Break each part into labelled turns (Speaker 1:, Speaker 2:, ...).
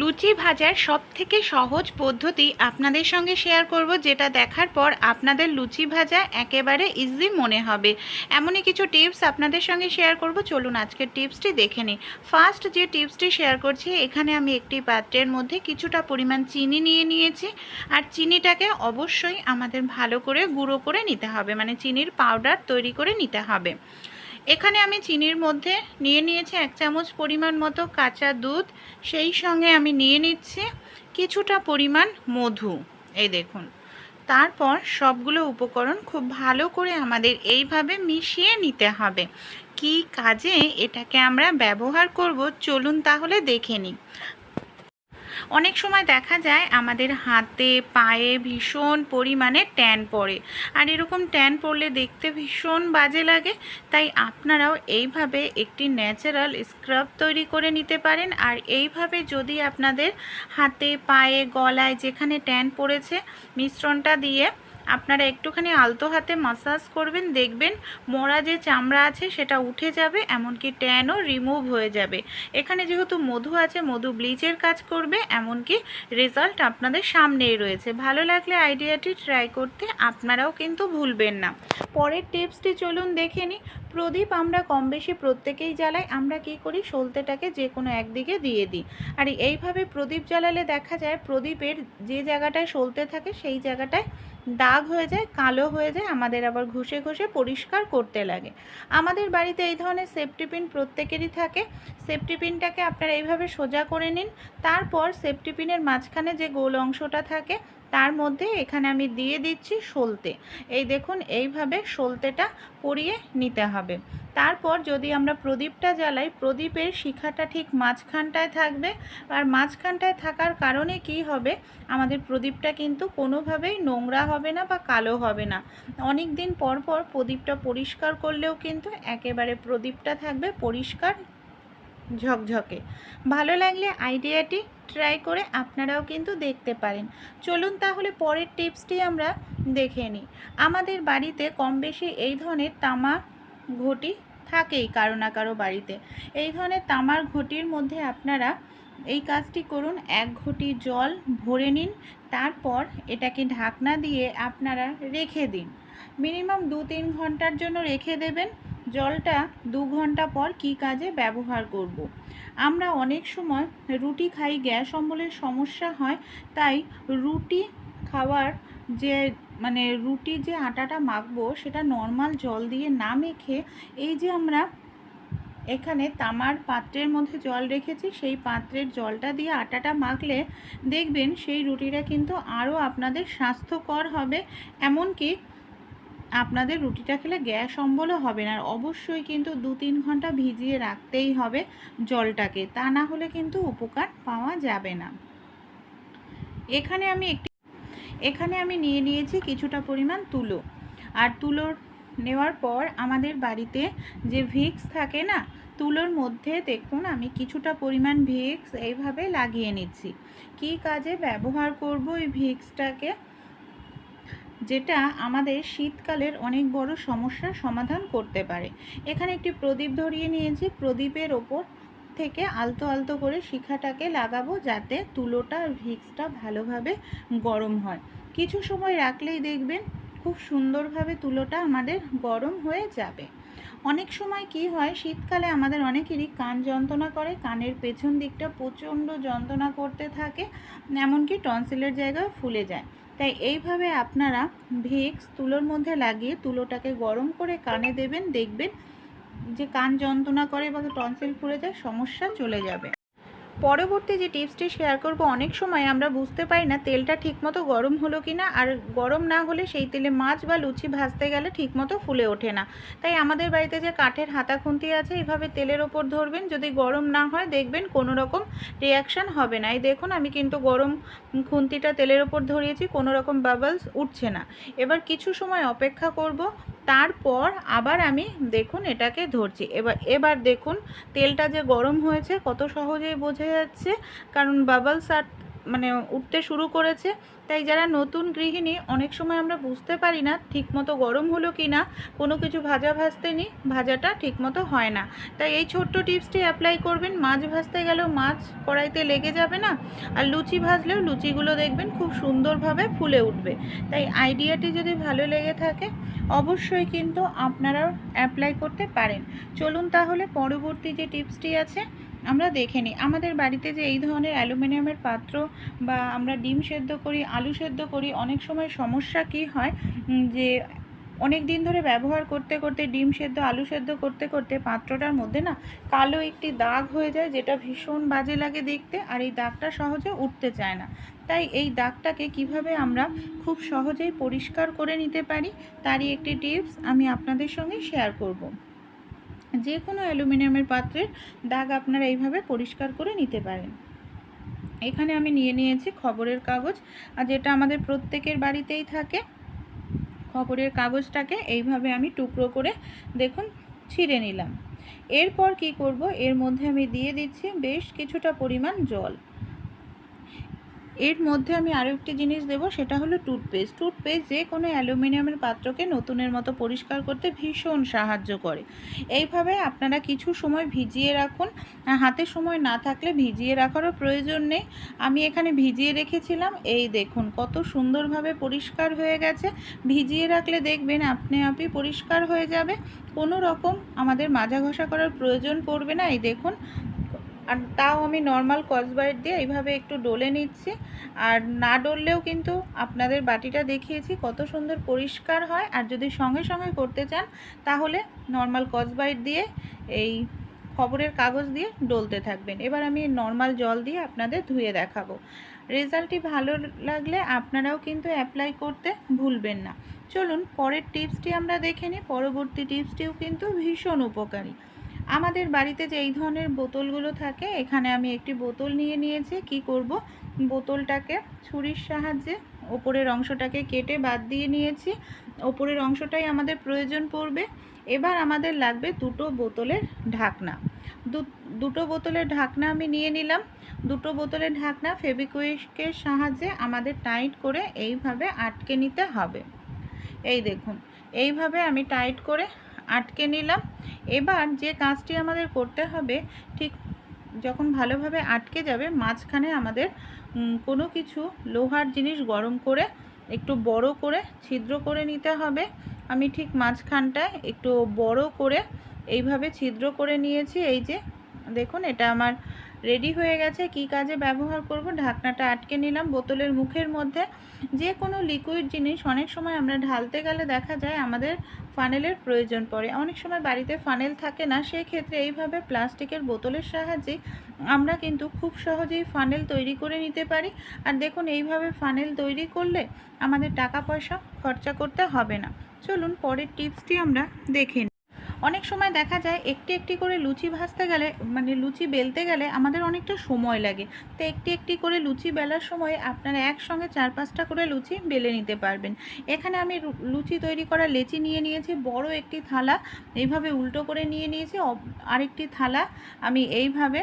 Speaker 1: লুচি ভাজার সব থেকে সহজ পদ্ধতি আপনাদের সঙ্গে শেয়ার করব, যেটা দেখার পর আপনাদের লুচি ভাজা একেবারে ইজি মনে হবে। এমনই কিছু টিপস আপনাদের সঙ্গে শেয়ার করব, চলুন আজকের টিপসটি দেখে নিই। ফার্স্ট যে টিপসটি শেয়ার করছি, এখানে আমি একটি পাত্রের মধ্যে কিছুটা পরিমাণ চিনি নিয়ে নিয়েছি। আর চিনিটাকে অবশ্যই আমাদের ভালো করে গুঁড়ো করে নিতে হবে মানে চিনির পাউডার তৈরি করে নিতে হবে। এখানে আমি চিনির মধ্যে নিয়ে নিয়েছি এক চামচ পরিমাণ মতো কাঁচা দুধ। সেই সঙ্গে আমি নিয়ে নিচ্ছি কিছুটা পরিমাণ মধু। এই দেখুন। তারপর সবগুলো উপকরণ খুব ভালো করে আমাদের এইভাবে মিশিয়ে নিতে হবে। কি কাজে এটাকে আমরা ব্যবহার করব চলুন তাহলে দেখে নিই। অনেক সময় দেখা যায় আমাদের হাতে, পায়ে ভীষণ পরিমাণে ট্যান পড়ে। আর এরকম ট্যান পড়লে দেখতে ভীষণ বাজে লাগে, তাই আপনারাও এইভাবে একটি ন্যাচারাল স্ক্রাব তৈরি করে নিতে পারেন। আর এইভাবে যদি আপনাদের হাতে, পায়ে, গলায় যেখানে ট্যান পড়েছে, মিশ্রণটা দিয়ে আপনারা একটুখানি আলতো হাতে মাসাজ করবেন, দেখবেন মোড়া যে চামড়া আছে সেটা উঠে যাবে, এমনকি ট্যানও রিমুভ হয়ে যাবে। এখানে যেহেতু মধু আছে, মধু ব্লিচের কাজ করবে, এমনকি রেজাল্ট আপনাদের সামনেই রয়েছে। ভালো লাগলে আইডিয়াটি ট্রাই করতে, আপনারাও কিন্তু ভুলবেন না। পরের টিপসটি চলুন দেখে নিই। প্রদীপ, আমরা কম বেশি প্রত্যেকেই জ্বালাই, আমরা কি করি? সলতেটাকে যে কোনো একদিকে দিয়ে দিই। আর এইভাবে প্রদীপ জ্বালালে দেখা যায়, প্রদীপের যে জায়গাটায় সলতে থাকে, সেই জায়গাটায় দাগ হয়ে যায়, কালো হয়ে যায়, আমাদের আবার ঘষে ঘষে পরিষ্কার করতে লাগে। আমাদের বাড়িতে এই ধরনের সেফটি পিন প্রত্যেকেরই থাকে। সেফটি পিনটাকে আপনারা এইভাবে সোজা করে নিন। তারপর সেফটি পিনের মাঝখানে যে গোল অংশটা থাকে তার মধ্যে এখানে আমি দিয়ে দিচ্ছি সলতে। এই দেখুন, এইভাবে সলতেটা পরিয়ে নিতে হবে। তারপর যদি আমরা প্রদীপটা জ্বালাই, প্রদীপের শিখাটা ঠিক মাঝখানটায় থাকবে। আর মাঝখানটায় থাকার কারণে কি হবে? আমাদের প্রদীপটা কিন্তু কোনোভাবেই নোংরা হবে না বা কালো হবে না। অনেক দিন পর পর প্রদীপটা পরিষ্কার করলেও কিন্তু একেবারে প্রদীপটা থাকবে পরিষ্কার ঝকঝকে। ভালো লাগলে আইডিয়াটি ট্রাই করে আপনারাও কিন্তু দেখতে পারেন। চলুন তাহলে পরের টিপসটি আমরা দেখে নিই। আমাদের বাড়িতে কম বেশি এই ধরনের তামা ঘটি থাকেই কারও না কারও বাড়িতে। এই ধরনের তামার ঘটির মধ্যে আপনারা এই কাজটি করুন, এক ঘটি জল ভরে নিন, তারপর এটাকে ঢাকনা দিয়ে আপনারা রেখে দিন। মিনিমাম দু তিন ঘণ্টার জন্য রেখে দেবেন। জলটা দু ঘণ্টা পর কি কাজে ব্যবহার করব। আমরা অনেক সময় রুটি খাই, গ্যাস অম্বলের সমস্যা হয়, তাই রুটি খাওয়ার যে মানে রুটি যে আটাটা মাখবো, সেটা নর্মাল জল দিয়ে না মেখে এই যে আমরা এখানে তামার পাত্রের মধ্যে জল রেখেছি, সেই পাত্রের জলটা দিয়ে আটাটা মাখলে দেখবেন সেই রুটিটা কিন্তু আরও আপনাদের স্বাস্থ্যকর হবে এমনকি আপনাদের রুটিটা খেলে গ্যাস অম্বলও হবে না। আর অবশ্যই কিন্তু দু তিন ঘণ্টা ভিজিয়ে রাখতেই হবে জলটাকে। তা না হলে কিন্তু উপকার পাওয়া যাবে না। এখানে আমি একটি, এখানে আমি নিয়ে নিয়েছি কিছুটা পরিমাণ তুলো। আর তুলোর নেওয়ার পর আমাদের বাড়িতে যে ভিক্স থাকে না, তুলোর মধ্যে দেখুন আমি কিছুটা পরিমাণ ভিক্স এইভাবে লাগিয়ে নিচ্ছি। কি কাজে ব্যবহার করব এই ভিক্সটাকে? যেটা আমাদের শীতকালের অনেক বড় সমস্যার সমাধান করতে পারে। এখানে একটি প্রদীপ ধরিয়ে নিয়েছি। প্রদীপের ওপর থেকে আলতো আলতো করে শিখাটাকে লাগাবো যাতে তুলোটা, ভিক্সটা ভালোভাবে গরম হয়। কিছু সময় রাখলেই দেখবেন খুব সুন্দরভাবে তুলোটা আমাদের গরম হয়ে যাবে। অনেক সময় কি হয়, শীতকালে আমাদের অনেকেরই কান যন্ত্রণা করে, কানের পেছন দিকটা প্রচণ্ড যন্ত্রণা করতে থাকে, এমনকি টনসিলের জায়গায় ফুলে যায়। তাই এইভাবে আপনারা ভিক্স তুলোর মধ্যে লাগিয়ে তুলোটাকে গরম করে কানে দেবেন, দেখবেন যে কান যন্ত্রণা করে বা টনসিল ফুলে যায়, সমস্যা চলে যাবে। পরবর্তী যে টিপসটি শেয়ার করব, অনেক সময় আমরা বুঝতে পারি না তেলটা ঠিকমতো গরম হলো কি না আর গরম না হলে সেই তেলে মাছ বা লুচি ভাজতে গেলে ঠিকমতো ফুলে ওঠে না। তাই আমাদের বাড়িতে যে কাঠের হাতা খুন্তি আছে এইভাবে তেলের ওপর ধরবেন, যদি গরম না হয় দেখবেন কোনো রকম রিয়াকশান হবে না। এই দেখুন, আমি কিন্তু গরম খুন্তিটা তেলের ওপর ধরিয়েছি, কোনো রকম বাবলস উঠছে না। এবার কিছু সময় অপেক্ষা করব তারপর আবার আমি দেখুন এটাকে ধরছি। এবার এবার দেখুন তেলটা যে গরম হয়েছে কত সহজেই বোঝা যাচ্ছে। কারণ বাবলস আর মানে উঠতে শুরু করেছে। তাই যারা নতুন গৃহিণী, অনেক সময় আমরা বুঝতে পারি না ঠিকমতো গরম হলো কি না কোনো কিছু ভাজা ভাজতে নি ভাজাটা ঠিকমতো হয় না। তাই এই ছোট্ট টিপসটি অ্যাপ্লাই করবেন। মাছ ভাজতে গেলেও মাছ কড়াইতে লেগে যাবে না, আর লুচি ভাজলেও লুচিগুলো দেখবেন খুব সুন্দরভাবে ফুলে উঠবে। তাই আইডিয়াটি যদি ভালো লেগে থাকে, অবশ্যই কিন্তু আপনারাও অ্যাপ্লাই করতে পারেন। চলুন তাহলে পরবর্তী যে টিপসটি আছে আমরা দেখে নিই। আমাদের বাড়িতে যে এই ধরনের অ্যালুমিনিয়ামের পাত্র বা আমরা ডিম সেদ্ধ করি, আলু সেদ্ধ করি, অনেক সময় সমস্যা কি হয়? যে অনেক দিন ধরে ব্যবহার করতে করতে, ডিম সেদ্ধ, আলু সেদ্ধ করতে করতে পাত্রটার মধ্যে না কালো একটি দাগ হয়ে যায় যেটা ভীষণ বাজে লাগে দেখতে আর এই দাগটা সহজে উঠতে চায় না। তাই এই দাগটাকে কীভাবে আমরা খুব সহজেই পরিষ্কার করে নিতে পারি, তারই একটি টিপস আমি আপনাদের সঙ্গে শেয়ার করব। যে কোনো অ্যালুমিনিয়ামের পাত্রের দাগ আপনারা এইভাবে পরিষ্কার করে নিতে পারেন। এখানে আমি নিয়ে নিয়েছি খবরের কাগজ, আর যেটা আমাদের প্রত্যেকের বাড়িতেই থাকে, খবরের কাগজটাকে এইভাবে আমি টুকরো করে দেখুন, ছিঁড়ে নিলাম। এরপর কি করব? এর মধ্যে আমি দিয়ে দিচ্ছি বেশ কিছুটা পরিমাণ জল। এর মধ্যে আমি আরও একটি জিনিস দেবো, সেটা হলো টুথপেস্ট টুথপেস্ট যে কোনো অ্যালুমিনিয়ামের পাত্রকে নতুনের মতো পরিষ্কার করতে ভীষণ সাহায্য করে। এইভাবে আপনারা কিছু সময় ভিজিয়ে রাখুন। হাতে সময় না থাকলে ভিজিয়ে রাখারও প্রয়োজন নেই। আমি এখানে ভিজিয়ে রেখেছিলাম, এই দেখুন কত সুন্দরভাবে পরিষ্কার হয়ে গেছে। ভিজিয়ে রাখলে দেখবেন আপনি আপনি পরিষ্কার হয়ে যাবে। কোনো রকম আমাদের মাজা ঘষা করার প্রয়োজন পড়বে না, এই দেখুন। আর তাও আমি নর্মাল কসবাইট দিয়ে এইভাবে একটু ডলে নিচ্ছি। আর না ডললেও কিন্তু আপনাদের বাটিটা দেখিয়েছি, কত সুন্দর পরিষ্কার হয়। আর যদি সঙ্গে সঙ্গে করতে চান, তাহলে নর্মাল কসবাইট দিয়ে এই খবরের কাগজ দিয়ে ডলতে থাকবেন। এবার আমি নর্মাল জল দিয়ে আপনাদের ধুয়ে দেখাবো। রেজাল্টটি ভালো লাগলে আপনারাও কিন্তু অ্যাপ্লাই করতে ভুলবেন না। চলুন, পরের টিপসটি আমরা দেখে নিই। পরবর্তী টিপসটিও কিন্তু ভীষণ উপকারী। আমাদের বাড়িতে যে এই ধরনের বোতলগুলো থাকে, এখানে আমি একটি বোতল নিয়ে নিয়েছি। কি করব? বোতলটাকে ছুরির সাহায্যে ওপরের অংশটাকে কেটে বাদ দিয়ে নিয়েছি। ওপরের অংশটাই আমাদের প্রয়োজন পড়বে। এবার আমাদের লাগবে দুটো বোতলের ঢাকনা। দুটো বোতলের ঢাকনা আমি নিয়ে নিলাম। দুটো বোতলের ঢাকনা ফেবিকুইকের সাহায্যে আমাদের টাইট করে এইভাবে আটকে নিতে হবে। এই দেখুন, এইভাবে আমি টাইট করে আটকে নিলাম। এবার যে কাজটি আমাদের করতে হবে, ঠিক যখন ভালোভাবে আটকে যাবে, মাঝখানে আমাদের কোনো কিছু লোহার জিনিস গরম করে, একটু বড় করে ছিদ্র করে নিতে হবে। আমি ঠিক মাঝখানটায় একটু বড় করে এইভাবে ছিদ্র করে নিয়েছি। এই যে, দেখুন, এটা আমার রেডি হয়ে গেছে, কি কাজে ব্যবহার করব? ঢাকনাটা আটকে নিলাম, বোতলের মুখের মধ্যে। যে কোনো লিকুইড জিনিস অনেক সময় আমরা ঢালতে গেলে দেখা যায় আমাদের ফানেলের প্রয়োজন পড়ে। অনেক সময় বাড়িতে ফানেল থাকে না, সেক্ষেত্রে এইভাবে প্লাস্টিকের বোতলের সাহায্যে আমরা কিন্তু খুব সহজেই ফানেল তৈরি করে নিতে পারি। আর দেখুন, এইভাবে ফানেল তৈরি করলে আমাদের টাকা পয়সা খরচা করতে হবে না। চলুন, পরের টিপসটি আমরা দেখে। অনেক সময় দেখা যায় একটি একটি করে লুচি ভাজতে গেলে মানে লুচি বেলতে গেলে আমাদের অনেকটা সময় লাগে। তো একটি একটি করে লুচি বেলার সময় আপনারা একসঙ্গে চার পাঁচটা করে লুচি বেলে নিতে পারবেন। এখানে আমি লুচি তৈরি করা লেচি নিয়ে নিয়েছি, বড় একটি থালা এইভাবে উল্টো করে নিয়ে নিয়েছি আরেকটি থালা আমি এইভাবে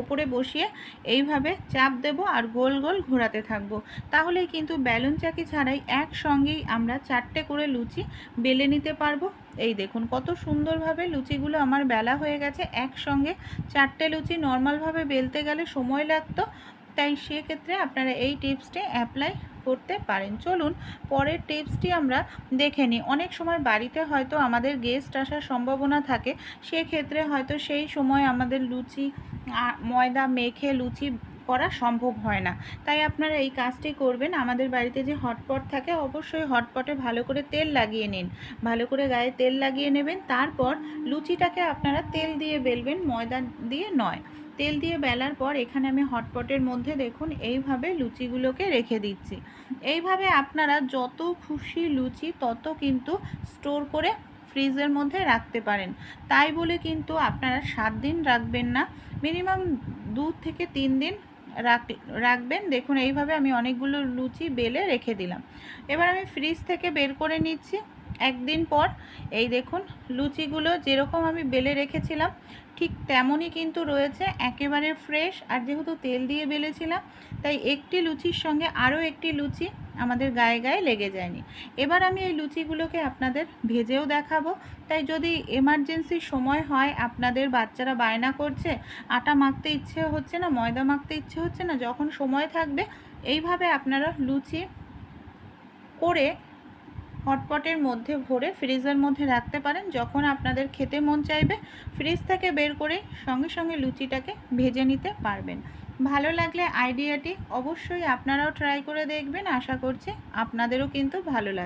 Speaker 1: ওপরে বসিয়ে এইভাবে চাপ দেব আর গোল গোল ঘোরাতে থাকব। তাহলেই কিন্তু ব্যালুন চাকি ছাড়াই একসঙ্গেই আমরা চারটে করে লুচি বেলে নিতে পারব। এই দেখুন, কত সুন্দরভাবে লুচিগুলো আমার বেলা হয়ে গেছে একসঙ্গে। চারটে লুচি নর্মালভাবে বেলতে গেলে সময় লাগতো, তাই সেক্ষেত্রে আপনারা এই টিপসটি অ্যাপ্লাই করতে পারেন। চলুন, পরের টিপসটি আমরা দেখে নিই। অনেক সময় বাড়িতে হয়তো আমাদের গেস্ট আসার সম্ভাবনা থাকে, সেক্ষেত্রে হয়তো সেই সময় আমাদের লুচি ময়দা মেখে লুচি করা সম্ভব হয় না। তাই আপনারা এই কাজটি করবেন। আমাদের বাড়িতে যে হটপট থাকে, অবশ্যই হটপটে ভালো করে তেল লাগিয়ে নিন। ভালো করে গায়ে তেল লাগিয়ে নেবেন। তারপর লুচিটাকে আপনারা তেল দিয়ে বেলবেন, ময়দা দিয়ে নয়। তেল দিয়ে বেলার পর এখানে আমি হটপটের মধ্যে দেখুন, এইভাবে লুচিগুলোকে রেখে দিচ্ছি। এইভাবে আপনারা যত খুশি লুচি, তত কিন্তু স্টোর করে ফ্রিজের মধ্যে রাখতে পারেন। তাই বলে কিন্তু আপনারা সাত দিন রাখবেন না। মিনিমাম দু থেকে তিন দিন রাখবেন। দেখুন, এইভাবে আমি অনেকগুলো লুচি বেলে রেখে দিলাম। এবার আমি ফ্রিজ থেকে বের করে নিচ্ছি। একদিন পর, এই দেখুন, লুচিগুলো যেরকম আমি বেলে রেখেছিলাম, ঠিক তেমনই কিন্তু রয়েছে, একেবারে ফ্রেশ আর যেহেতু তেল দিয়ে বেলেছিলাম, তাই একটি লুচির সঙ্গে আরও একটি লুচি আমাদের গায়ে গায়ে লেগে যায়নি। এবার আমি এই লুচিগুলোকে আপনাদের ভেজেও দেখাবো। তাই যদি এমার্জেন্সি সময় হয়, আপনাদের বাচ্চারা বায়না করছে, আটা মাখতে ইচ্ছে হচ্ছে না, ময়দা মাখতে ইচ্ছে হচ্ছে না, যখন সময় থাকবে, এইভাবে আপনারা লুচি করে হটপটের মধ্যে ভরে ফ্রিজের মধ্যে রাখতে পারেন। যখন আপনাদের খেতে মন চাইবে, ফ্রিজ থেকে বের করে সঙ্গে সঙ্গে লুচিটাকে ভেজে নিতে পারবেন। ভালো লাগলে আইডিয়াটি অবশ্যই আপনারাও ট্রাই করে দেখবেন। আশা করছি আপনাদেরও কিন্তু ভালো লাগবে।